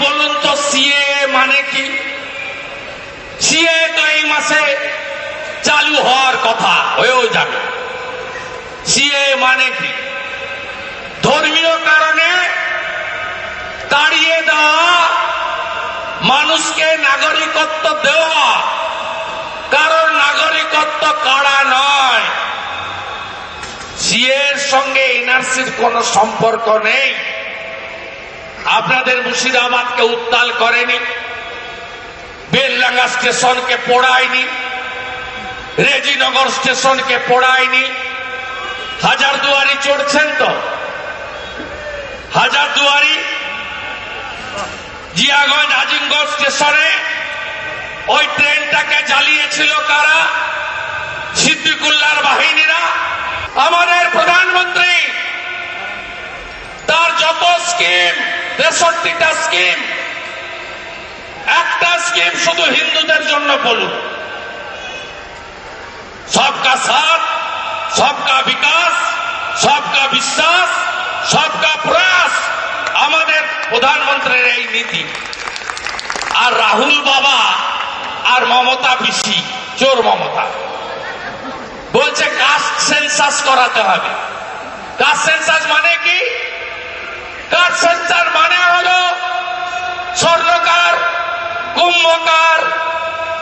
বলুন তো, সিএ মানে কি? সিএ তো এই মাসে চালু হওয়ার কথা, হয়েও যাবে। সিএ মানে কি? ধর্মীয় কারণে তাড়িয়ে দেওয়া, মানুষকে নাগরিকত্ব দেওয়া। কারণ নাগরিকত্ব কাড়া নয়। সিএর সঙ্গে এনআরসির কোনো সম্পর্ক নেই। আপনাদের মুর্শিদাবাদকে উত্তাল করেনি। বেলডাঙ্গা স্টেশনকে পোড়ায়নি। রেজিনগর স্টেশনকে পোড়ায়নি। হাজার দুয়ারি চড়ছেন তো? হাজার দুয়ারি জিয়াগঞ্জ আজিমগঞ্জ স্টেশনে ওই ট্রেনটাকে জ্বালিয়েছিল কারা? সিদ্দিকুল্লার বাহিনীরা। আমাদের প্রধানমন্ত্রী, তার যত স্কিম তেষট্টিটা স্কিম। একটা স্কিম শুধু হিন্দুদের জন্য বলুন। সবকা সাথ, সবকা বিকাশ, সবকা বিশ্বাস, সবকা প্রয়াস আমাদের প্রধানমন্ত্রীর এই নীতি। আর রাহুল বাবা আর মমতা পিসি, চোর মমতা। বলছে কাস্ট সেন্সাস করাতে হবে। কাস্ট সেন্সাস মানে কি? কাস্ট সেন্সাস মানে হল স্বর্ণকার, কুম্ভকার,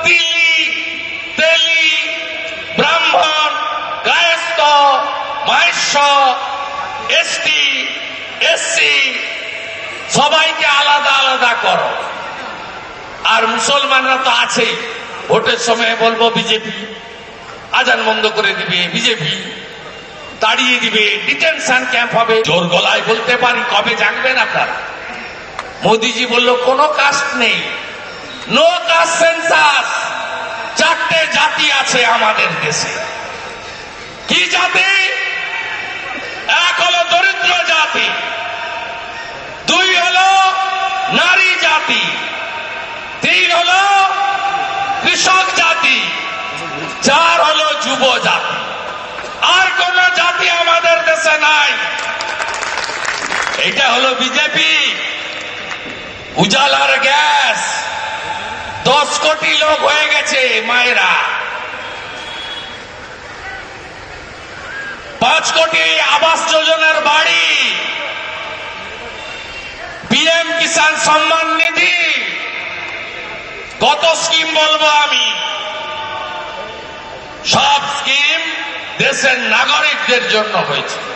তিলি, তেলি, ব্রাহ্মণ গায়স্থ মাহেশ্ব, এসটি, এসসি। সবাইকে আলাদা আলাদা করো। আর মুসলমানরা তো আছেই। ভোটের সময় বলব বিজেপি। আজান বন্ধ করে দিবে বিজেপি। তাড়িয়ে দিবে ডিটেনশন ক্যাম্প হবে। জোর গলায় বলতে পারি, কবে জানবেন আপনারা? মোদিজি বলল, কোনো কাস্ট নেই। নো কাস্ট সেন্সাস চারটে জাতি আছে আমাদের দেশে। কি জাতি? এক হলো দরিদ্র জাতি, দুই হলো নারী জাতি, তিন হলো কৃষক জাতি, চার হলো যুব জাতি আর কোন জাতি দেশে নাই। এটা হলো বিজেপি। উজালার গ্যাস। দশ কোটি লোক হয়ে গেছে মায়েরা। পাঁচ কোটি আবাস যোজনার বাড়ি। পিএম কিষাণ সম্মান নিধি। কত স্কিম বলব আমি? সব স্কিম দেশের নাগরিকদের জন্য হয়েছে।